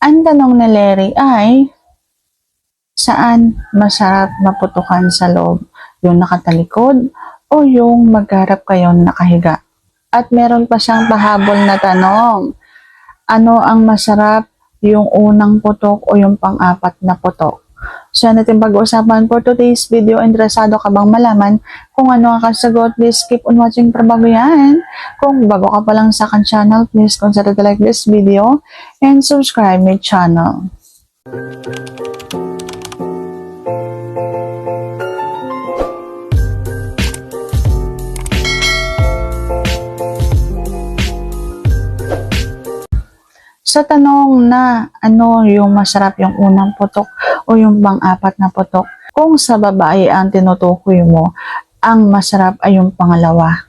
Ang tanong ni Larry ay, saan masarap maputukan sa loob? Yung nakatalikod o yung magharap kayo nakahiga? At meron pa siyang pahabol na tanong. Ano ang masarap, yung unang putok o yung pang-apat na putok? So, yan natin pag-uusapan for today's video. Interesado ka bang malaman kung ano ang kasagot? Please keep on watching para bago yan. Kung bago ka pa lang sa akin channel, please consider to like this video and subscribe my channel. Sa tanong na ano yung masarap yung unang putok o yung pang-apat na putok, kung sa babae ang tinutukoy mo, ang masarap ay yung pangalawa.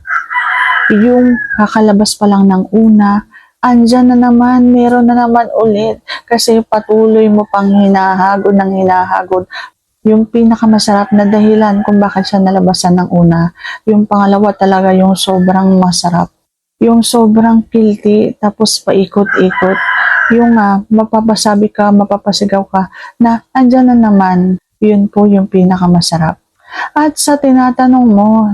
Yung kakalabas pa lang ng una, andyan na naman, meron na naman ulit. Kasi patuloy mo pang hinahagod ng hinahagod. Yung pinakamasarap na dahilan kung bakit siya nalabasan ng una. Yung pangalawa talaga yung sobrang masarap. Yung sobrang guilty, tapos paikot-ikot. Yung ah, mapapasabi ka, mapapasigaw ka, na andyan na naman, yun po yung pinakamasarap. At sa tinatanong mo,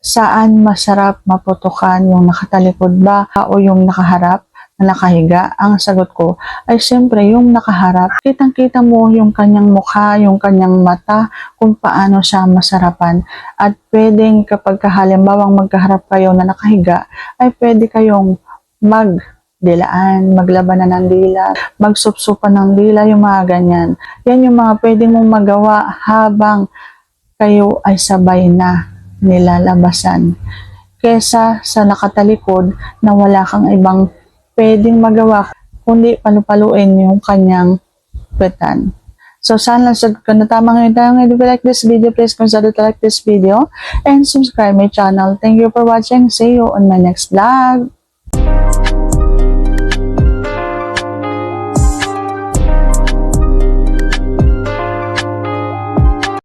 saan masarap maputukan yung nakatalikod ba o yung nakaharap na nakahiga? Ang sagot ko ay siyempre yung nakaharap. Kitang-kita mo yung kanyang mukha, yung kanyang mata, kung paano siya masarapan. At pwedeng kapag halimbawang magkaharap kayo na nakahiga, ay pwede kayong magdilaan, maglabanan ng dila, magsupsupan ng dila, yung mga ganyan. Yan yung mga pwede mong magawa habang kayo ay sabay na nilalabasan. Kesa sa nakatalikod na wala kang ibang pwedeng magawa kundi palupaluin yung kanyang petan. So, sana sagot ko na tama ngayon tayo. If you like this video, please consider to like this video and subscribe my channel. Thank you for watching. See you on my next vlog.